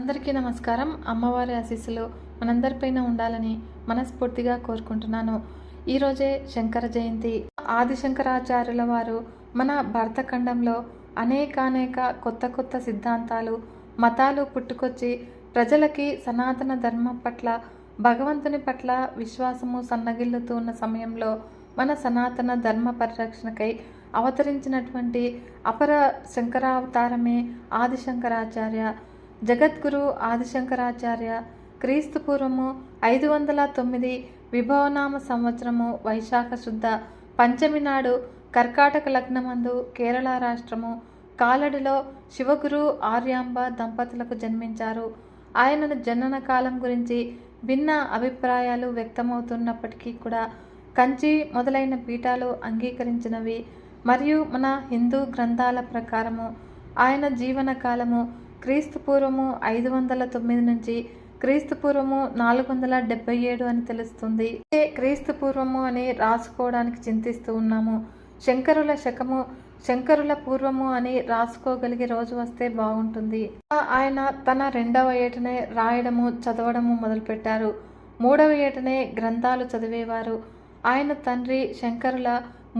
అందరికీ నమస్కారం. అమ్మవారి ఆశీస్సులు మనందరిపైన ఉండాలని మనస్ఫూర్తిగా కోరుకుంటున్నాను. ఈరోజే శంకర జయంతి. ఆది శంకరాచార్యుల వారు మన భరతఖండంలో అనేకానేక కొత్త కొత్త సిద్ధాంతాలు మతాలు పుట్టుకొచ్చి ప్రజలకి సనాతన ధర్మం పట్ల భగవంతుని పట్ల విశ్వాసము సన్నగిల్లుతూ ఉన్న సమయంలో మన సనాతన ధర్మ పరిరక్షణకై అవతరించినటువంటి అపర శంకరావతారమే ఆదిశంకరాచార్య. జగద్గురు ఆదిశంకరాచార్య క్రీస్తు పూర్వము ఐదు వందల తొమ్మిది విభవనామ సంవత్సరము వైశాఖ శుద్ధ పంచమి నాడు కర్కాటక లగ్నమందు కేరళ రాష్ట్రము కాలడిలో శివగురు ఆర్యాంబ దంపతులకు జన్మించారు. ఆయన జనన కాలం గురించి భిన్న అభిప్రాయాలు వ్యక్తమవుతున్నప్పటికీ కూడా కంచి మొదలైన పీఠాలు అంగీకరించినవి. మరియు మన హిందూ గ్రంథాల ప్రకారము ఆయన జీవన కాలము క్రీస్తు పూర్వము ఐదు వందల తొమ్మిది నుంచి క్రీస్తు పూర్వము నాలుగు వందల డెబ్బై ఏడు అని తెలుస్తుంది. ఇదే క్రీస్తు పూర్వము అని రాసుకోవడానికి చింతిస్తూ ఉన్నాము. శంకరుల శకము శంకరుల పూర్వము అని రాసుకోగలిగే రోజు వస్తే బాగుంటుంది. ఆయన తన రెండవ ఏటనే రాయడము చదవడము మొదలుపెట్టారు. మూడవ ఏటనే గ్రంథాలు చదివేవారు. ఆయన తండ్రి శంకరుల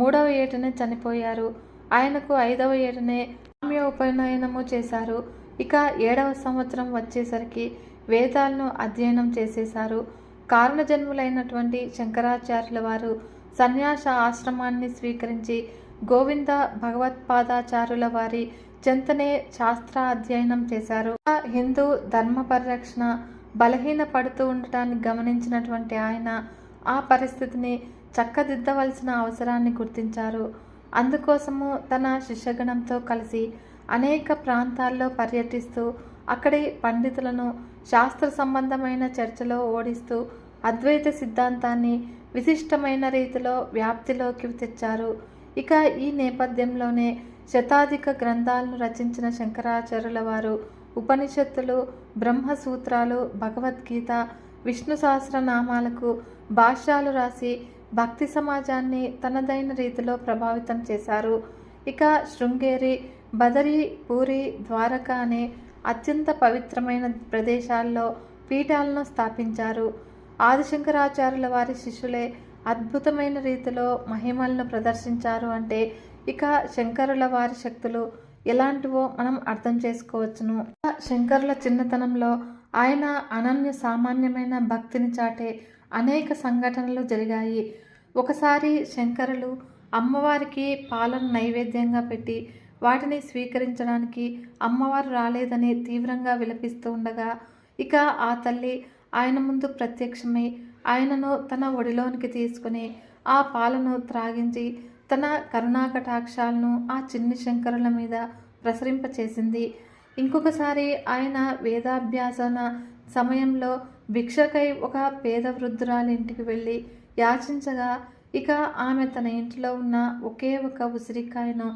మూడవ ఏటనే చనిపోయారు. ఆయనకు ఐదవ ఏటనే సామ్య ఉపనయనము చేశారు. ఇక ఏడవ సంవత్సరం వచ్చేసరికి వేదాలను అధ్యయనం చేసేశారు. కారణజన్ములైనటువంటి శంకరాచార్యుల వారు సన్యాస ఆశ్రమాన్ని స్వీకరించి గోవింద భగవత్పాదాచార్యుల వారి చెంతనే శాస్త్ర అధ్యయనం చేశారు. హిందూ ధర్మ పరిరక్షణ బలహీన పడుతూ ఉండటాన్ని గమనించినటువంటి ఆయన ఆ పరిస్థితిని చక్కదిద్దవలసిన అవసరాన్ని గుర్తించారు. అందుకోసము తన శిష్యగణంతో కలిసి అనేక ప్రాంతాల్లో పర్యటిస్తూ అక్కడి పండితులను శాస్త్ర సంబంధమైన చర్చలో ఓడిస్తూ అద్వైత సిద్ధాంతాన్ని విశిష్టమైన రీతిలో వ్యాప్తిలోకి తెచ్చారు. ఇక ఈ నేపథ్యంలోనే శతాధిక గ్రంథాలను రచించిన శంకరాచార్యుల వారు ఉపనిషత్తులు బ్రహ్మసూత్రాలు భగవద్గీత విష్ణు సహస్రనామాలకు భాష్యాలు రాసి భక్తి సమాజాన్ని తనదైన రీతిలో ప్రభావితం చేశారు. ఇక శృంగేరి బదరి పూరి ద్వారక అనే అత్యంత పవిత్రమైన ప్రదేశాల్లో పీఠాలను స్థాపించారు. ఆదిశంకరాచార్యుల వారి శిష్యులే అద్భుతమైన రీతిలో మహిమలను ప్రదర్శించారు అంటే ఇక శంకరుల వారి శక్తులు ఎలాంటివో మనం అర్థం చేసుకోవచ్చును. శంకరుల చిన్నతనంలో ఆయన అనన్య సామాన్యమైన భక్తిని చాటే అనేక సంఘటనలు జరిగాయి. ఒకసారి శంకరులు అమ్మవారికి పాలను నైవేద్యంగా పెట్టి వాటిని స్వీకరించడానికి అమ్మవారు రాలేదని తీవ్రంగా విలపిస్తూ ఉండగా ఇక ఆ తల్లి ఆయన ముందు ప్రత్యక్షమై ఆయనను తన ఒడిలోనికి తీసుకుని ఆ పాలను త్రాగించి తన కరుణాకటాక్షాలను ఆ చిన్ని శంకరుల మీద ప్రసరింపచేసింది. ఇంకొకసారి ఆయన వేదాభ్యాసన సమయంలో భిక్షకై ఒక పేద వృద్ధురాలి ఇంటికి వెళ్ళి యాచించగా ఇక ఆమె తన ఇంటిలో ఉన్న ఒకే ఒక ఉసిరికాయను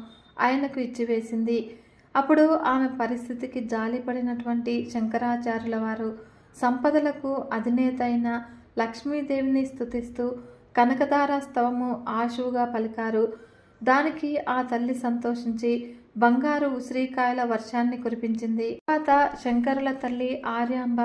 ఆయనకు ఇచ్చివేసింది. అప్పుడు ఆమె పరిస్థితికి జాలిపడినటువంటి శంకరాచార్యుల వారు సంపదలకు అధినేత అయిన లక్ష్మీదేవిని స్తుతిస్తూ కనకదార స్తవము ఆశువుగా పలికారు. దానికి ఆ తల్లి సంతోషించి బంగారు ఉసిరికాయల వర్షాన్ని కురిపించింది. తర్వాత శంకరుల తల్లి ఆర్యాంబ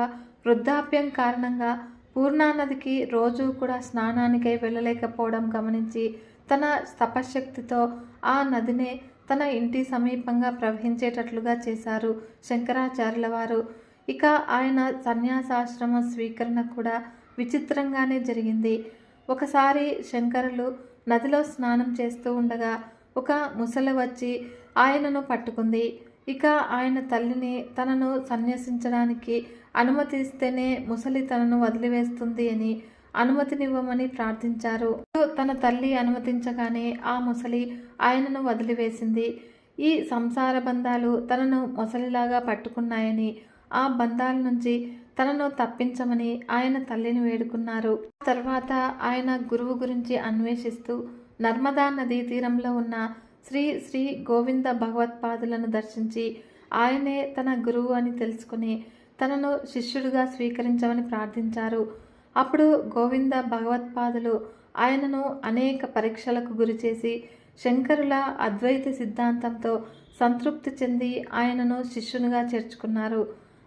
వృద్ధాప్యం కారణంగా పూర్ణానదికి రోజు కూడా స్నానానికై వెళ్ళలేకపోవడం గమనించి తన తపశక్తితో ఆ నదినే తన ఇంటి సమీపంగా ప్రవహించేటట్లుగా చేశారు శంకరాచార్యుల వారు ఇక ఆయన సన్యాసాశ్రమ స్వీకరణ కూడా విచిత్రంగానే జరిగింది. ఒకసారి శంకరులు నదిలో స్నానం చేస్తూ ఉండగా ఒక ముసలి వచ్చి ఆయనను పట్టుకుంది. ఇక ఆయన తల్లిని తనను సన్యసించడానికి అనుమతిస్తేనే ముసలి తనను వదిలివేస్తుంది అని అనుమతినివ్వమని ప్రార్థించారు. తన తల్లి అనుమతించగానే ఆ ముసలి ఆయనను వదిలివేసింది. ఈ సంసార బంధాలు తనను ముసలిలాగా పట్టుకున్నాయని ఆ బంధాల నుంచి తనను తప్పించమని ఆయన తల్లిని వేడుకున్నారు. తర్వాత ఆయన గురువు గురించి అన్వేషిస్తూ నర్మదా నదీ తీరంలో ఉన్న శ్రీ శ్రీ గోవింద భగవత్పాదులను దర్శించి ఆయనే తన గురువు అని తెలుసుకుని తనను శిష్యుడిగా స్వీకరించమని ప్రార్థించారు. అప్పుడు గోవింద భగవత్పాదులు ఆయనను అనేక పరీక్షలకు గురిచేసి శంకరుల అద్వైత సిద్ధాంతంతో సంతృప్తి చెంది ఆయనను శిష్యునిగా చేర్చుకున్నారు.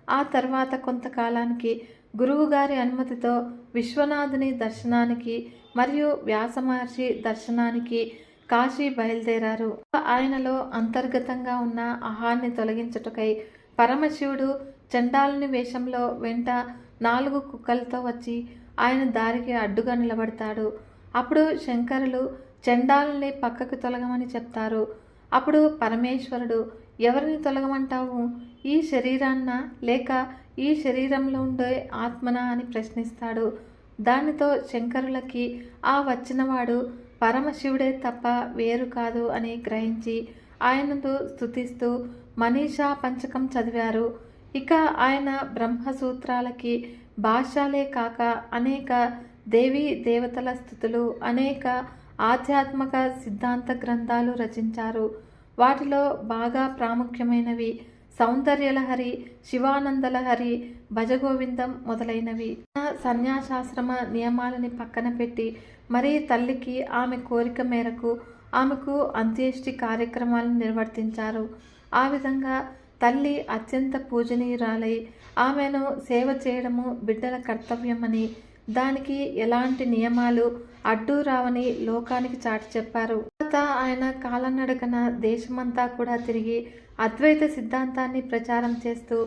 ఆ తర్వాత కొంతకాలానికి గురువుగారి అనుమతితో విశ్వనాథుని దర్శనానికి మరియు వ్యాసమహర్షి దర్శనానికి కాశీ బయలుదేరారు. ఆయనలో అంతర్గతంగా ఉన్న అహాన్ని తొలగించుటకై పరమశివుడు చండాలుని వేషంలో వెంట నాలుగు కుక్కలతో వచ్చి ఆయన దారికి అడ్డుగా నిలబడతాడు. అప్పుడు శంకరులు చండాలని పక్కకు తొలగమని చెప్తారు. అప్పుడు పరమేశ్వరుడు ఎవరిని తొలగమంటావు? ఈ శరీరాన్న లేక ఈ శరీరంలో ఉండే ఆత్మనా? అని ప్రశ్నిస్తాడు. దానితో శంకరులకి ఆ వచ్చినవాడు పరమశివుడే తప్ప వేరు కాదు అని గ్రహించి ఆయనను స్తుతిస్తూ మనీషా పంచకం చదివారు. ఇక ఆయన బ్రహ్మసూత్రాలకి భాష్యాలే కాక అనేక దేవీ దేవతల స్థుతులు అనేక ఆధ్యాత్మిక సిద్ధాంత గ్రంథాలు రచించారు. వాటిలో బాగా ప్రాముఖ్యమైనవి సౌందర్యలహరి శివానందలహరి భజగోవిందం మొదలైనవి. సన్యాసాశ్రమ నియమాలని పక్కన పెట్టి మరీ తల్లికి ఆమె కోరిక మేరకు ఆమెకు అంత్యేష్టి కార్యక్రమాలను నిర్వర్తించారు. ఆ విధంగా తల్లి అత్యంత పూజనీయురాలై ఆమెను సేవ చేయడము బిడ్డల కర్తవ్యమని దానికి ఎలాంటి నియమాలు అడ్డు రావని లోకానికి చాటి చెప్పారు. తర్వాత ఆయన కాలనడకన దేశమంతా కూడా తిరిగి అద్వైత సిద్ధాంతాన్ని ప్రచారం చేస్తూ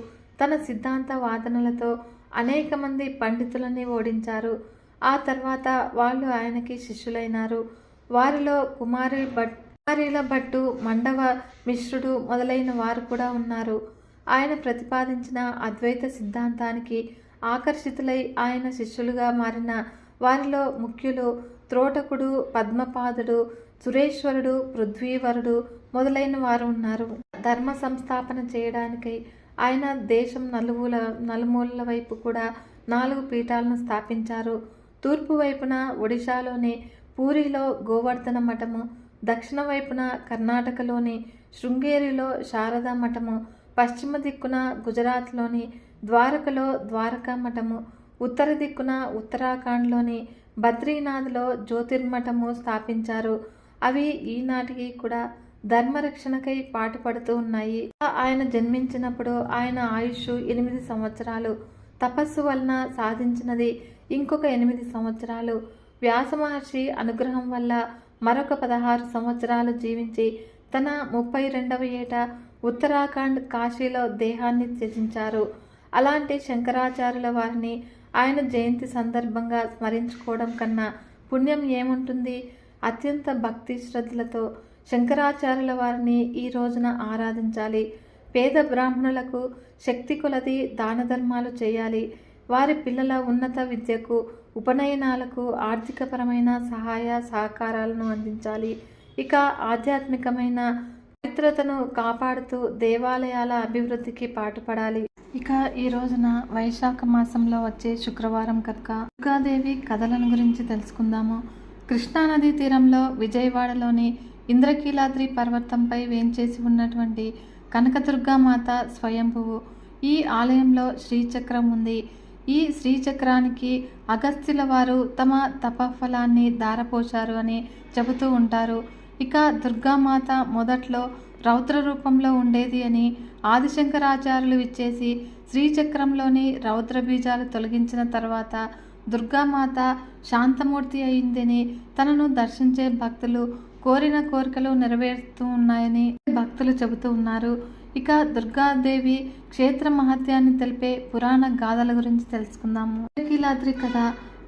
తన సిద్ధాంత వాదనలతో అనేక మంది పండితులని ఓడించారు. ఆ తర్వాత వాళ్ళు ఆయనకి శిష్యులైనారు. వారిలో కుమారి భట్ కుమారీల భట్టు మండవ మిశ్రుడు మొదలైన వారు కూడా ఉన్నారు. ఆయన ప్రతిపాదించిన అద్వైత సిద్ధాంతానికి ఆకర్షితులై ఆయన శిష్యులుగా మారిన వారిలో ముఖ్యులు త్రోటకుడు పద్మపాదుడు సురేశ్వరుడు పృథ్వీవరుడు మొదలైన వారు ఉన్నారు. ధర్మ సంస్థాపన చేయడానికై ఆయన దేశం నలుమూల నలుమూలల వైపు కూడా నాలుగు పీఠాలను స్థాపించారు. తూర్పు వైపున ఒడిశాలోని పూరిలో గోవర్ధన మఠము దక్షిణ వైపున కర్ణాటకలోని శృంగేరిలో శారదా మఠము పశ్చిమ దిక్కున గుజరాత్లోని ద్వారకలో ద్వారకా మఠము ఉత్తర దిక్కున ఉత్తరాఖండ్లోని బద్రీనాథ్లో జ్యోతిర్మఠము స్థాపించారు. అవి ఈనాటికి కూడా ధర్మరక్షణకై పాటుపడుతూ ఉన్నాయి. ఆయన జన్మించినప్పుడు ఆయన ఆయుష్ ఎనిమిది సంవత్సరాలు తపస్సు వలన సాధించినది ఇంకొక ఎనిమిది సంవత్సరాలు. వ్యాస మహర్షి అనుగ్రహం వల్ల మరొక పదహారు సంవత్సరాలు జీవించి తన ముప్పై రెండవ ఏట ఉత్తరాఖండ్ కాశీలో దేహాన్ని త్యజించారు. అలాంటి శంకరాచార్యుల వారిని ఆయన జయంతి సందర్భంగా స్మరించుకోవడం కన్నా పుణ్యం ఏముంటుంది? అత్యంత భక్తి శ్రద్ధలతో శంకరాచార్యుల వారిని ఈ రోజున ఆరాధించాలి. పేద బ్రాహ్మణులకు శక్తి కొలది దాన ధర్మాలు చేయాలి. వారి పిల్లల ఉన్నత విద్యకు ఉపనయనాలకు ఆర్థికపరమైన సహాయ సహకారాలను అందించాలి. ఇక ఆధ్యాత్మికమైన పవిత్రతను కాపాడుతూ దేవాలయాల అభివృద్ధికి పాటుపడాలి. ఇక ఈ రోజున వైశాఖ మాసంలో వచ్చే శుక్రవారం కనుక దుర్గాదేవి కథలను గురించి తెలుసుకుందాము. కృష్ణానదీ తీరంలో విజయవాడలోని ఇంద్రకీలాద్రి పర్వతంపై వేంచేసి ఉన్నటువంటి కనకదుర్గామాత స్వయంభువు. ఈ ఆలయంలో శ్రీచక్రం ఉంది. ఈ శ్రీచక్రానికి అగస్త్యుల వారు తమ తపఫలాన్ని దారపోశారు అని చెబుతూ ఉంటారు. ఇక దుర్గామాత మొదట్లో రౌద్ర రూపంలో ఉండేది అని ఆదిశంకరాచార్యులు ఇచ్చేసి శ్రీచక్రంలోని రౌద్ర బీజాలు తొలగించిన తర్వాత దుర్గామాత శాంతమూర్తి అయిందని తనను దర్శించే భక్తులు కోరిన కోరికలు నెరవేరుతూ ఉన్నాయని భక్తులు చెబుతూ ఉన్నారు. ఇక దుర్గాదేవి క్షేత్ర మహత్యాన్ని తెలిపే పురాణ గాథల గురించి తెలుసుకుందాము. ఇంద్రకీలాద్రి కథ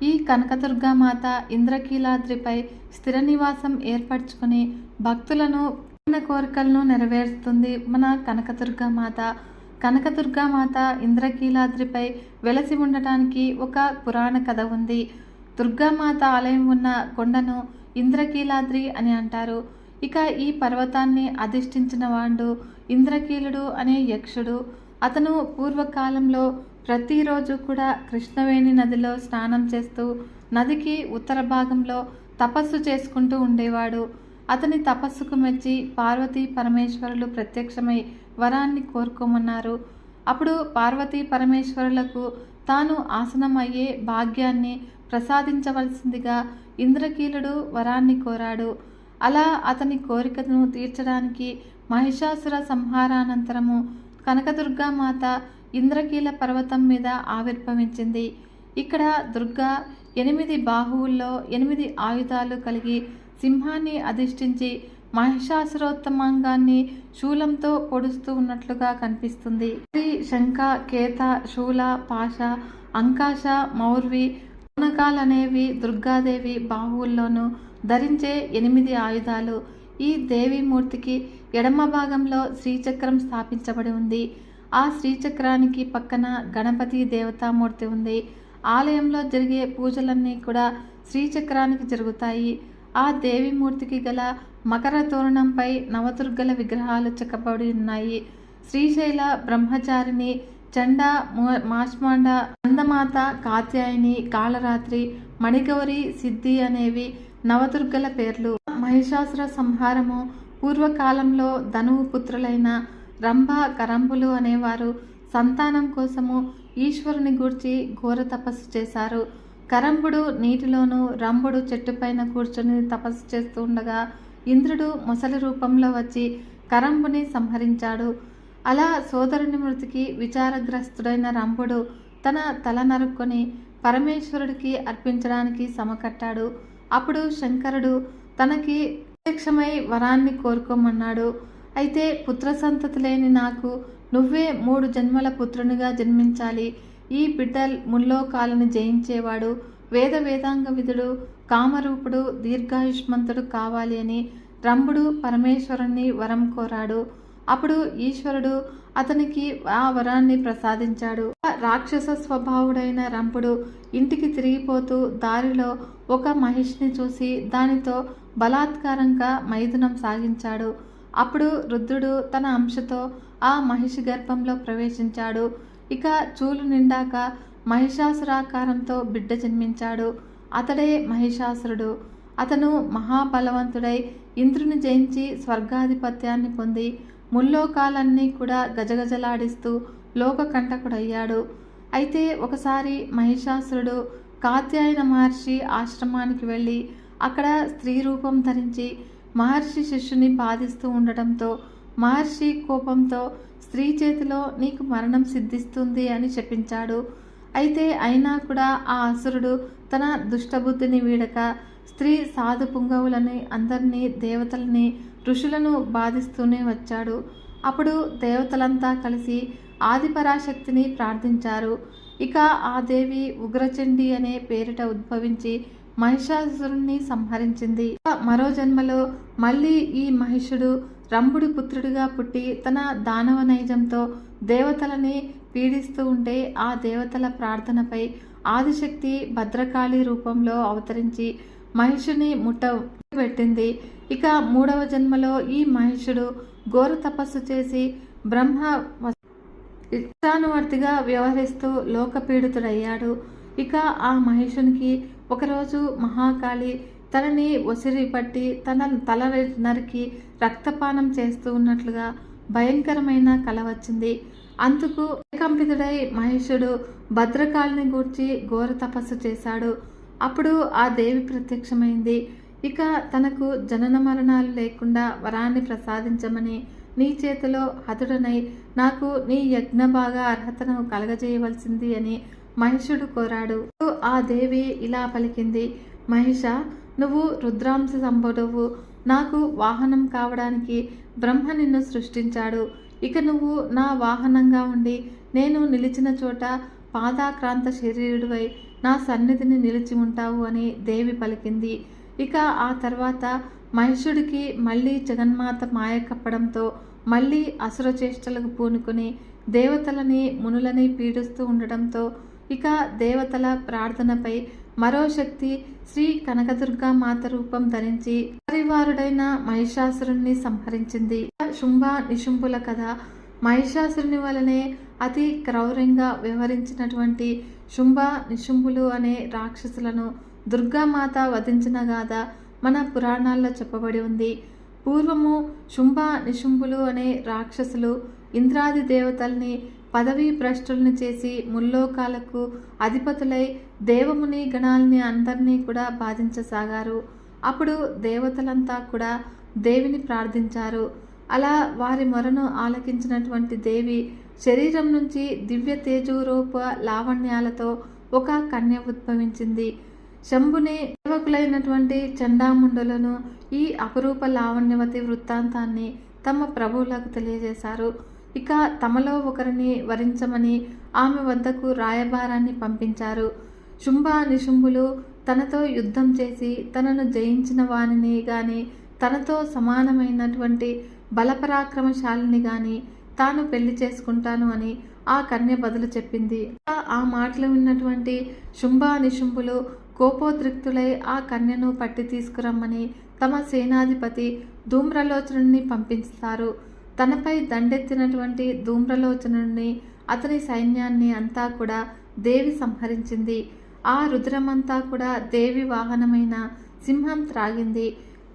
ఈ కనకదుర్గామాత ఇంద్రకీలాద్రిపై స్థిర నివాసం ఏర్పరచుకుని భక్తులను కోరిన కోరికలను నెరవేరుస్తుంది మన కనకదుర్గామాత. కనకదుర్గామాత ఇంద్రకీలాద్రిపై వెలసి ఉండటానికి ఒక పురాణ కథ ఉంది. దుర్గామాత ఆలయం ఉన్న కొండను ఇంద్రకీలాద్రి అని అంటారు. ఇక ఈ పర్వతాన్ని అధిష్ఠించిన వాడు ఇంద్రకీలుడు అనే యక్షుడు. అతను పూర్వకాలంలో ప్రతిరోజు కూడా కృష్ణవేణి నదిలో స్నానం చేస్తూ నదికి ఉత్తర భాగంలో తపస్సు చేసుకుంటూ ఉండేవాడు. అతని తపస్సుకు మెచ్చి పార్వతీ పరమేశ్వరులు ప్రత్యక్షమై వరాన్ని కోరుకోమన్నారు. అప్పుడు పార్వతీ పరమేశ్వరులకు తాను ఆసనం అయ్యే భాగ్యాన్ని ప్రసాదించవలసిందిగా ఇంద్రకీలుడు వరాన్ని కోరాడు. అలా అతని కోరికను తీర్చడానికి మహిషాసుర సంహారానంతరము కనకదుర్గామాత ఇంద్రకీల పర్వతం మీద ఆవిర్భవించింది. ఇక్కడ దుర్గా ఎనిమిది బాహువుల్లో ఎనిమిది ఆయుధాలు కలిగి సింహాన్ని అధిష్ఠించి మహిషాసురోత్తమాంగాన్ని శూలంతో పొడుస్తూ ఉన్నట్లుగా కనిపిస్తుంది. శ్రీ శంఖ కేత శూల పాష అంకాశ మౌర్వి అనేవి దుర్గాదేవి బాహువుల్లోనూ ధరించే ఎనిమిది ఆయుధాలు. ఈ దేవీమూర్తికి ఎడమ భాగంలో శ్రీచక్రం స్థాపించబడి ఉంది. ఆ శ్రీచక్రానికి పక్కన గణపతి దేవతామూర్తి ఉంది. ఆలయంలో జరిగే పూజలన్నీ కూడా శ్రీచక్రానికి జరుగుతాయి. ఆ దేవిమూర్తికి గల మకర తోరణంపై నవదుర్గల విగ్రహాలు చెక్కబడి ఉన్నాయి. శ్రీశైల బ్రహ్మచారిణి చండ మాష్మాండ నందమాత కాత్యాయని కాళరాత్రి మణిగౌరి సిద్ధి అనేవి నవదుర్గల పేర్లు. మహిషాసుర సంహారము పూర్వకాలంలో ధనువు పుత్రులైన రంభ కరంబులు అనేవారు సంతానం కోసము ఈశ్వరుని గూర్చి ఘోర తపస్సు చేశారు. కరంబుడు నీటిలోనూ రంభుడు చెట్టుపైన కూర్చొని తపస్సు చేస్తూ ఉండగా ఇంద్రుడు మొసలి రూపంలో వచ్చి కరంబుని సంహరించాడు. అలా సోదరుని మృతికి విచారగ్రస్తుడైన రంభుడు తన తల నరుక్కొని పరమేశ్వరుడికి అర్పించడానికి సమకట్టాడు. అప్పుడు శంకరుడు తనకి ప్రత్యక్షమై వరాన్ని కోరుకోమన్నాడు. అయితే పుత్ర సంతతి లేని నాకు నువ్వే మూడు జన్మల పుత్రునిగా జన్మించాలి. ఈ బిడ్డ ముల్లోకాలను జయించేవాడు వేద వేదాంగ విధుడు కామరూపుడు దీర్ఘాయుష్మంతుడు కావాలి అని రంభుడు పరమేశ్వరుణ్ణి వరం కోరాడు. అప్పుడు ఈశ్వరుడు అతనికి ఆ వరాన్ని ప్రసాదించాడు. ఆ రాక్షస స్వభావుడైన రంపుడు ఇంటికి తిరిగిపోతూ దారిలో ఒక మహిష్ని చూసి దానితో బలాత్కారంగా మైథునం సాగించాడు. అప్పుడు రుద్రుడు తన అంశతో ఆ మహిషి గర్భంలో ప్రవేశించాడు. ఇక చూలు నిండాక మహిషాసురాకారంతో బిడ్డ జన్మించాడు. అతడే మహిషాసురుడు. అతను మహాబలవంతుడై ఇంద్రుని జయించి స్వర్గాధిపత్యాన్ని పొంది ముల్లోకాలన్నీ కూడా గజగజలాడిస్తూ లోకకంటకుడయ్యాడు. అయితే ఒకసారి మహిషాసురుడు కాత్యాయన మహర్షి ఆశ్రమానికి వెళ్ళి అక్కడ స్త్రీ రూపం ధరించి మహర్షి శిష్యుని బాధిస్తూ ఉండటంతో మహర్షి కోపంతో స్త్రీ చేతిలో నీకు మరణం సిద్ధిస్తుంది అని చెప్పించాడు. అయితే అయినా కూడా ఆ అసురుడు తన దుష్టబుద్ధిని వీడక స్త్రీ సాధు పుంగవులని అందరినీ దేవతలని ఋషులను బాధిస్తూనే వచ్చాడు. అప్పుడు దేవతలంతా కలిసి ఆదిపరాశక్తిని ప్రార్థించారు. ఇక ఆ దేవి ఉగ్రచండి అనే పేరిట ఉద్భవించి మహిషాసురుణ్ణి సంహరించింది. ఇక మరో జన్మలో మళ్ళీ ఈ మహిషుడు రంభుడి పుత్రుడిగా పుట్టి తన దానవ నైజంతో దేవతలని పీడిస్తూ ఉంటే ఆ దేవతల ప్రార్థనపై ఆదిశక్తి భద్రకాళి రూపంలో అవతరించి మహిషుని ముట్ట పెట్టింది. ఇక మూడవ జన్మలో ఈ మహిషుడు ఘోర తపస్సు చేసి బ్రహ్మ ఇష్టానువర్తిగా వ్యవహరిస్తూ లోకపీడితుడయ్యాడు. ఇక ఆ మహిషునికి ఒకరోజు మహాకాళి తనని ఒసిరి పట్టి తన తల నరికి రక్తపానం చేస్తూ ఉన్నట్లుగా భయంకరమైన కల వచ్చింది. అందుకు కంపితుడై మహేషుడు భద్రకాళిని గూర్చి ఘోర తపస్సు చేశాడు. అప్పుడు ఆ దేవి ప్రత్యక్షమైంది. ఇక తనకు జనన మరణాలు లేకుండా వరాన్ని ప్రసాదించమని నీ చేతిలో హతుడనై నాకు నీ యజ్ఞ బాగా అర్హతను కలగజేయవలసింది అని మహిషుడు కోరాడు. ఆ దేవి ఇలా పలికింది మహిష నువ్వు రుద్రాంశ సంభుడవు నాకు వాహనం కావడానికి బ్రహ్మ నిన్ను సృష్టించాడు. ఇక నువ్వు నా వాహనంగా ఉండి నేను నిలిచిన చోట పాదాక్రాంత శరీరుడివై నా సన్నిధిని నిలిచి ఉంటావు అని దేవి పలికింది. ఇక ఆ తర్వాత మహిషుడికి మళ్ళీ జగన్మాత మాయ కప్పడంతో మళ్ళీ అసురచేష్టలకు పూనుకుని దేవతలని మునులని పీడిస్తూ ఉండడంతో ఇక దేవతల ప్రార్థనపై మరో శక్తి శ్రీ కనకదుర్గా మాత రూపం ధరించి పరివారుడైన మహిషాసురుణ్ణి సంహరించింది. శుంభ నిశుంభుల కథ మహిషాసురుని వలనే అతి క్రౌర్యంగా వ్యవహరించినటువంటి శుంభ నిశుంభులు అనే రాక్షసులను దుర్గామాత వధించిన గాథ మన పురాణాల్లో చెప్పబడి ఉంది. పూర్వము శుంభ నిశుంభులు అనే రాక్షసులు ఇంద్రాది దేవతల్ని పదవీ భ్రష్టులను చేసి ముల్లోకాలకు అధిపతులై దేవముని గణాలని అందరినీ కూడా బాధించసాగారు. అప్పుడు దేవతలంతా కూడా దేవిని ప్రార్థించారు. అలా వారి మొరను ఆలకించినటువంటి దేవి శరీరం నుంచి దివ్య తేజోరూప లావణ్యాలతో ఒక కన్య ఉద్భవించింది. శంభుని సేవకులైనటువంటి చండాముండులను ఈ అపరూప లావణ్యవతి వృత్తాంతాన్ని తమ ప్రభువులకు తెలియజేశారు. ఇక తమలో ఒకరిని వరించమని ఆమె వద్దకు రాయబారాన్ని పంపించారు. శుంభ నిశుంభులు తనతో యుద్ధం చేసి తనను జయించిన వానిని గాని తనతో సమానమైనటువంటి బలపరాక్రమశాలిని గాని తాను పెళ్ళి చేసుకుంటాను అని ఆ కన్య బదులు చెప్పింది. ఆ- ఆ మాటలు విన్నటువంటి శుంభ నిశుంభులు కోపోద్రిక్తులై ఆ కన్యను పట్టి తీసుకురమ్మని తమ సేనాధిపతి ధూమ్రలోచనుని పంపిస్తారు. తనపై దండెత్తినటువంటి ధూమ్రలోచనుడిని అతని సైన్యాన్ని అంతా కూడా దేవి సంహరించింది. ఆ రుద్రమంతా కూడా దేవి వాహనమైన సింహం త్రాగింది.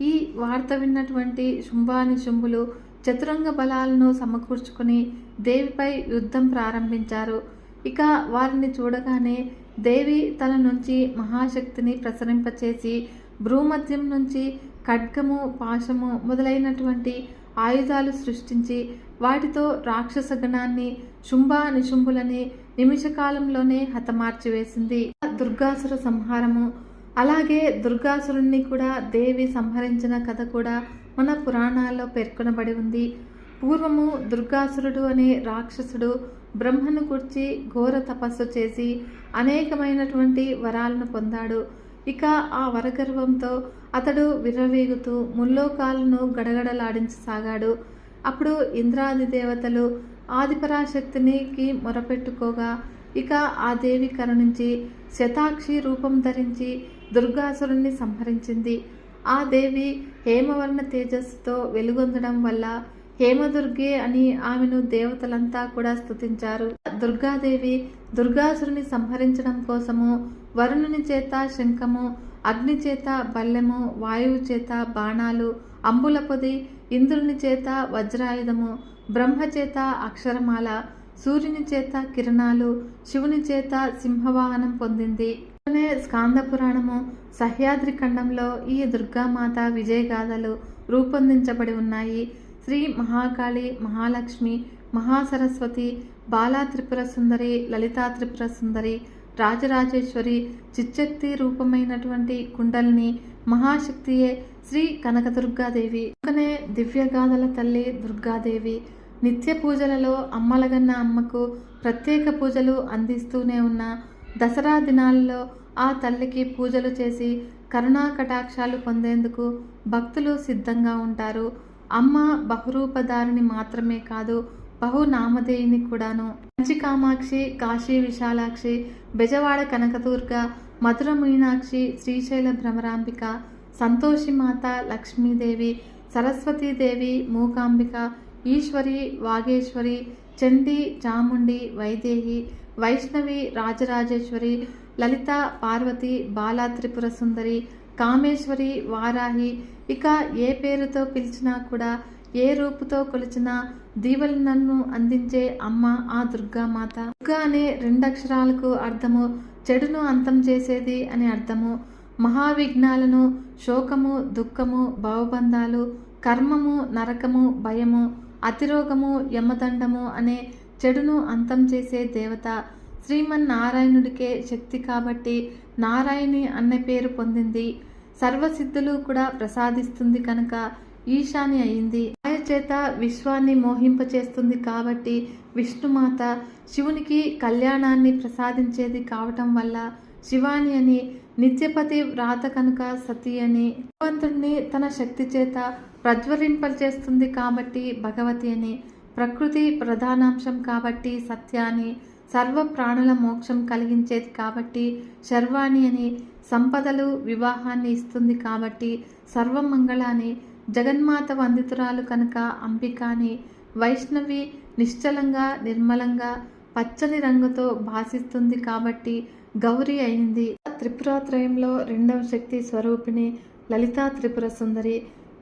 ఈ వార్త విన్నటువంటి శుంభాని శుంభులు చతురంగ బలాలను సమకూర్చుకుని దేవిపై యుద్ధం ప్రారంభించారు. ఇక వారిని చూడగానే దేవి తన నుంచి మహాశక్తిని ప్రసరింపచేసి భ్రూమధ్యం నుంచి ఖడ్గము పాశము మొదలైనటువంటి ఆయుధాలు సృష్టించి వాటితో రాక్షస గణాన్ని శుంభ నిశుంభులని నిమిషకాలంలోనే హతమార్చివేసింది. దుర్గాసుర సంహారము. అలాగే దుర్గాసురుణ్ణి కూడా దేవి సంహరించిన కథ కూడా మన పురాణాల్లో పేర్కొనబడి ఉంది. పూర్వము దుర్గాసురుడు అనే రాక్షసుడు బ్రహ్మను గుర్చి ఘోర తపస్సు చేసి అనేకమైనటువంటి వరాలను పొందాడు. ఇక ఆ వరగర్వంతో అతడు విర్రవీగుతూ ముల్లోకాలను గడగడలాడించసాగాడు. అప్పుడు ఇంద్రాది దేవతలు ఆదిపరాశక్తినికి మొరపెట్టుకోగా ఇక ఆ దేవి కరుణించి శతాక్షి రూపం ధరించి దుర్గాసురుణ్ణి సంహరించింది. ఆ దేవి హేమవర్ణ తేజస్సుతో వెలుగొందడం వల్ల హేమదుర్గే అని ఆమెను దేవతలంతా కూడా స్థుతించారు దుర్గాదేవి దుర్గాసురుని సంహరించడం కోసము వరుణుని చేత శంఖము అగ్ని చేత బల్లెము వాయువు చేత బాణాలు అంబుల పొది ఇంద్రుని చేత వజ్రాయుధము బ్రహ్మ చేత అక్షరమాల సూర్యుని చేత కిరణాలు శివుని చేత సింహవాహనం పొందింది. అనే స్కాంద పురాణము సహ్యాద్రి ఖండంలో ఈ దుర్గామాత విజయగాథలు రూపొందించబడి ఉన్నాయి. శ్రీ మహాకాళి మహాలక్ష్మి మహాసరస్వతి బాలా త్రిపుర సుందరి లలితా త్రిపుర సుందరి రాజరాజేశ్వరి చిచ్చక్తి రూపమైనటువంటి కుండల్ని మహాశక్తియే శ్రీ కనకదుర్గాదేవి. కనే దివ్యగాథల తల్లి దుర్గాదేవి. నిత్య పూజలలో అమ్మలగన్న అమ్మకు ప్రత్యేక పూజలు అందిస్తూనే ఉన్న దసరా దినాల్లో ఆ తల్లికి పూజలు చేసి కరుణా కటాక్షాలు పొందేందుకు భక్తులు సిద్ధంగా ఉంటారు. అమ్మ బహురూపధారిని మాత్రమే కాదు బహునామధేయుని కూడాను. కంచి కామాక్షి కాశీ విశాలాక్షి బెజవాడ కనకదుర్గ మధుర మీనాక్షి శ్రీశైల భ్రమరాంబిక సంతోషిమాత లక్ష్మీదేవి సరస్వతీదేవి మూకాంబిక ఈశ్వరి వాగేశ్వరి చండి చాముండి వైదేహి వైష్ణవి రాజరాజేశ్వరి లలిత పార్వతి బాలా త్రిపుర సుందరి కామేశ్వరి వారాహి ఇక ఏ పేరుతో పిలిచినా కూడా ఏ రూపుతో కొలిచినా దీవెనలను అందించే అమ్మ ఆ దుర్గామాత దుర్గా అనే రెండక్షరాలకు అర్థము చెడును అంతం చేసేది అని అర్థము. మహావిఘ్నాలను శోకము దుఃఖము భావబంధాలు కర్మము నరకము భయము అతిరోగము యమదండము అనే చెడును అంతం చేసే దేవత. శ్రీమన్నారాయణుడికే శక్తి కాబట్టి నారాయణి అన్న పేరు పొందింది. సర్వసిద్ధులు కూడా ప్రసాదిస్తుంది కనుక ఈశాని అయింది. చేత విశ్వాన్ని మోహింపచేస్తుంది కాబట్టి విష్ణుమాత శివునికి కళ్యాణాన్ని ప్రసాదించేది కావటం వల్ల శివాని అని నిత్యపతి వ్రాత కనుక సతి అని భగవంతుడిని తన శక్తి చేత ప్రజ్వరింపచేస్తుంది కాబట్టి భగవతి అని ప్రకృతి ప్రధానాంశం కాబట్టి సత్యాని సర్వ ప్రాణుల మోక్షం కలిగించేది కాబట్టి శర్వాణి అని సంపదలు వివాహాన్ని ఇస్తుంది కాబట్టి సర్వమంగళాన్ని అని జగన్మాత వందితురాలు కనుక అంబిక అని వైష్ణవి నిశ్చలంగా నిర్మలంగా పచ్చని రంగుతో భాసిస్తుంది కాబట్టి గౌరీ అయింది. త్రిపురాత్రయంలో రెండవ శక్తి స్వరూపిణి లలితా త్రిపుర సుందరి.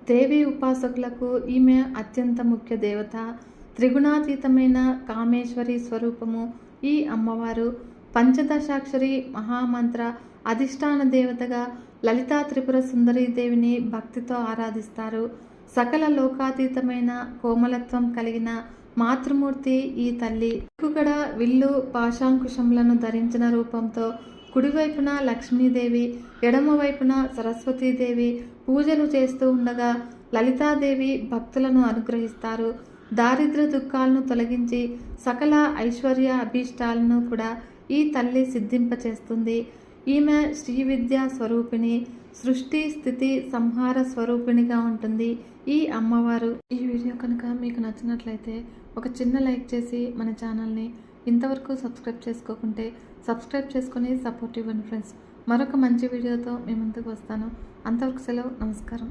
దేవి ఉపాసకులకు ఈమె అత్యంత ముఖ్య దేవత. త్రిగుణాతీతమైన కామేశ్వరి స్వరూపము ఈ అమ్మవారు. పంచదశాక్షరి మహామంత్ర అధిష్టాన దేవతగా లలితా త్రిపుర సుందరీదేవిని భక్తితో ఆరాధిస్తారు. సకల లోకాతీతమైన కోమలత్వం కలిగిన మాతృమూర్తి ఈ తల్లి. కూడా విల్లు పాశాంకుశములను ధరించిన రూపంతో కుడివైపున లక్ష్మీదేవి ఎడమవైపున సరస్వతీదేవి పూజలు చేస్తూ ఉండగా లలితాదేవి భక్తులను అనుగ్రహిస్తారు. దారిద్ర దుఃఖాలను తొలగించి సకల ఐశ్వర్య అభీష్టాలను కూడా ఈ తల్లి సిద్ధింపచేస్తుంది. ఈమె శ్రీ విద్యా స్వరూపిణి సృష్టి స్థితి సంహార స్వరూపిణిగా ఉంటుంది. ఈ అమ్మవారు ఈ వీడియో కనుక మీకు నచ్చినట్లయితే ఒక చిన్న లైక్ చేసి మన ఛానల్ని ఇంతవరకు సబ్స్క్రైబ్ చేసుకోకుంటే సబ్స్క్రైబ్ చేసుకుని సపోర్ట్ ఇవ్వండి ఫ్రెండ్స్. మరొక మంచి వీడియోతో మీ ముందుకు వస్తాను. అంతవరకు సెలవు. నమస్కారం.